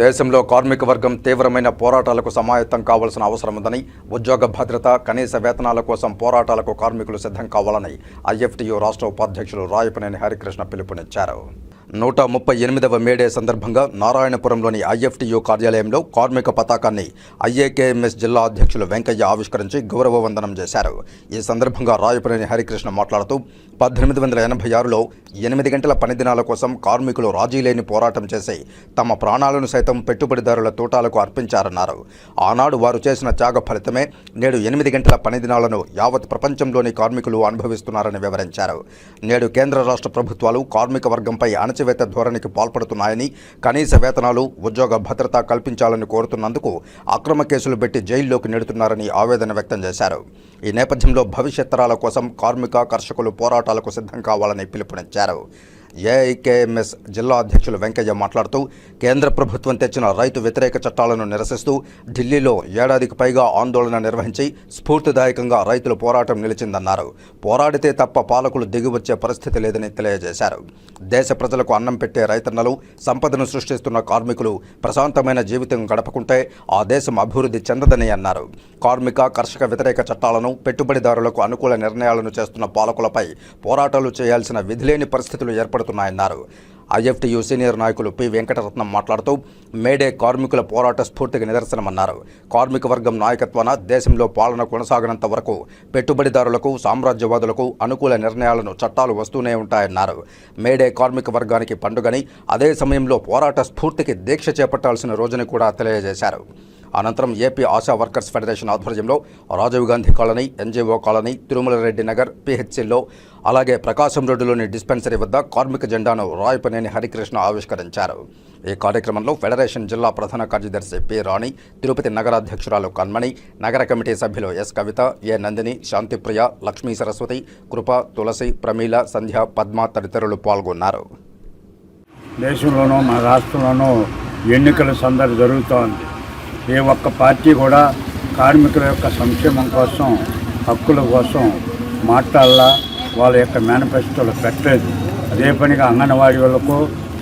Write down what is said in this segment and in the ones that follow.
దేశంలో కార్మిక వర్గం తీవ్రమైన పోరాటాలకు సమాయత్తం కావాల్సిన అవసరం ఉందని ఉద్యోగ భద్రత కనీస వేతనాల కోసం పోరాటాలకు కార్మికులు సిద్ధం కావాలని ఐఎఫ్టియు రాష్ట్ర ఉపాధ్యక్షులు రాయపనేని హరికృష్ణ పిలుపునిచ్చారు. నూట ముప్పై ఎనిమిదవ మేడే సందర్భంగా నారాయణపురంలోని ఐఎఫ్టియు కార్యాలయంలో కార్మిక పతాకాన్ని ఐఏకేఎంఎస్ జిల్లా అధ్యక్షులు వెంకయ్య ఆవిష్కరించి గౌరవ వందనం చేశారు. ఈ సందర్భంగా రాయపురేని హరికృష్ణ మాట్లాడుతూ పద్దెనిమిది వందల ఎనభై ఆరులో ఎనిమిది గంటల పని దినాల కోసం కార్మికులు రాజీ లేని పోరాటం చేసి తమ ప్రాణాలను సైతం పెట్టుబడిదారుల తూటాలకు అర్పించారన్నారు. ఆనాడు వారు చేసిన త్యాగ ఫలితమే నేడు ఎనిమిది గంటల పని దినాలను యావత్ ప్రపంచంలోని కార్మికులు అనుభవిస్తున్నారని వివరించారు. నేడు కేంద్ర రాష్ట్ర ప్రభుత్వాలు కార్మిక వర్గంపై అణచివేత ధోరణికి పాల్పడుతున్నాయని కనీస వేతనాలు ఉద్యోగ భద్రత కల్పించాలని కోరుతున్నందుకు అక్రమ కేసులు పెట్టి జైల్లోకి నెడుతున్నారని ఆవేదన వ్యక్తం చేశారు. ఈ నేపథ్యంలో భవిష్యత్ తరాల కోసం కార్మిక కర్షకులు పోరాటాలకు సిద్ధం కావాలని పిలుపునిచ్చారు. ఏఐకేఎంఎస్ జిల్లా అధ్యక్షులు వెంకయ్య మాట్లాడుతూ కేంద్ర ప్రభుత్వం తెచ్చిన రైతు వ్యతిరేక చట్టాలను నిరసిస్తూ ఢిల్లీలో ఏడాదికి పైగా ఆందోళన నిర్వహించి స్ఫూర్తిదాయకంగా రైతుల పోరాటం నిలిచిందన్నారు. పోరాడితే తప్ప పాలకులు దిగివచ్చే పరిస్థితి లేదని తెలియజేశారు. దేశ ప్రజలకు అన్నం పెట్టే రైతన్నలు సంపదను సృష్టిస్తున్న కార్మికులు ప్రశాంతమైన జీవితం గడపకుంటే ఆ దేశం అభివృద్ధి చెందదని అన్నారు. కార్మిక కర్షక వ్యతిరేక చట్టాలను పెట్టుబడిదారులకు అనుకూల నిర్ణయాలను చేస్తున్న పాలకులపై పోరాటాలు చేయాల్సిన విధిలేని పరిస్థితులు ఏర్పడుతున్నాయన్నారు ఐఎఫ్టీయూ సీనియర్ నాయకులు పి. వెంకటరత్నం మాట్లాడుతూ మేడే కార్మికుల పోరాట స్ఫూర్తికి నిదర్శనమన్నారు. కార్మిక వర్గం నాయకత్వాన దేశంలో పాలన కొనసాగనంత వరకు పెట్టుబడిదారులకు సామ్రాజ్యవాదులకు అనుకూల నిర్ణయాలను చట్టాలు వస్తూనే ఉంటాయన్నారు. మేడే కార్మిక వర్గానికి పండుగని అదే సమయంలో పోరాట స్ఫూర్తికి దీక్ష చేపట్టాల్సిన రోజుని కూడా తెలియజేశారు. అనంతరం ఏపీ ఆశా వర్కర్స్ ఫెడరేషన్ ఆధ్వర్యంలో Rajiv Gandhi colony NGO colony Tirumala Reddy Nagar పిహెచ్సిలో అలాగే ప్రకాశం రోడ్డులోని డిస్పెన్సరీ వద్ద కార్మిక జెండాను రాయపనేని హరికృష్ణ ఆవిష్కరించారు. ఈ కార్యక్రమంలో ఫెడరేషన్ జిల్లా ప్రధాన కార్యదర్శి పి రాణి తిరుపతి నగరాధ్యక్షురాలు కన్మణి నగర కమిటీ సభ్యులు ఎస్ కవిత ఏ నందిని శాంతిప్రియ లక్ష్మీ సరస్వతి కృప తులసి ప్రమీల సంధ్య పద్మ తదితరులు పాల్గొన్నారు. దేశంలోనూ మన రాష్ట్రంలోనూ ఎన్నికల సందడి జరుగుతోంది. ఏ ఒక్క పార్టీ కూడా కార్మికుల యొక్క సంక్షేమం కోసం హక్కుల కోసం మాట్లాడాలా వాళ్ళ యొక్క మేనిఫెస్టోలో పెట్టలేదు. అదే పనిగా అంగన్వాడీ వాళ్ళకు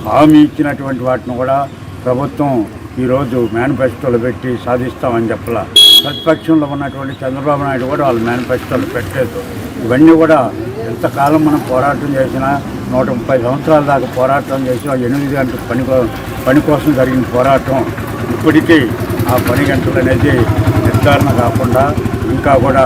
హామీ ఇచ్చినటువంటి వాటిని కూడా ప్రభుత్వం ఈరోజు మేనిఫెస్టోలు పెట్టి సాధిస్తామని చెప్పాల. ప్రతిపక్షంలో ఉన్నటువంటి చంద్రబాబు నాయుడు కూడా వాళ్ళ మేనిఫెస్టోలు పెట్టలేదు. ఇవన్నీ కూడా ఎంతకాలం మనం పోరాటం చేసినా నూట ముప్పై సంవత్సరాల దాకా పోరాటం చేసినా ఎనిమిది గంటల పని పని కోసం జరిగిన పోరాటం ఇప్పటికీ ఆ పని గంటలు అనేది నిర్ధారణ కాకుండా ఇంకా కూడా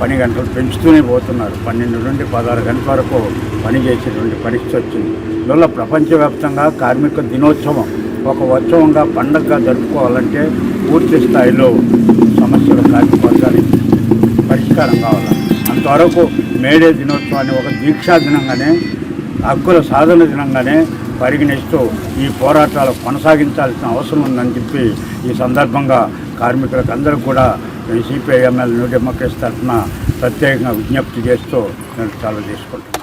పని గంటలు పెంచుతూనే పోతున్నారు. పన్నెండు నుండి పదహారు గంటల వరకు పని చేసేటువంటి పరిస్థితి వచ్చింది. అందువల్ల ప్రపంచవ్యాప్తంగా కార్మిక దినోత్సవం ఒక ఉత్సవంగా పండగగా జరుపుకోవాలంటే పూర్తి స్థాయిలో సమస్యలు కార్మిక వర్గానికి పరిష్కారం కావాలి. అంతవరకు మేడే దినోత్సవాన్ని ఒక దీక్షా దినంగానే హక్కుల సాధన దినంగానే పరిగణిస్తూ ఈ పోరాటాలు కొనసాగించాల్సిన అవసరం ఉందని చెప్పి ఈ సందర్భంగా కార్మికులకు అందరూ కూడా సిపిఐఎంఎల్ న్యూ డెమోక్రసీ తరఫున ప్రత్యేకంగా విజ్ఞప్తి చేస్తూ నేను చాలా తీసుకుంటాను